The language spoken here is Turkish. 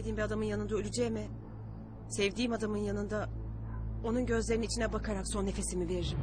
Sevdiğim bir adamın yanında öleceğime... ...sevdiğim adamın yanında... ...onun gözlerinin içine bakarak son nefesimi veririm.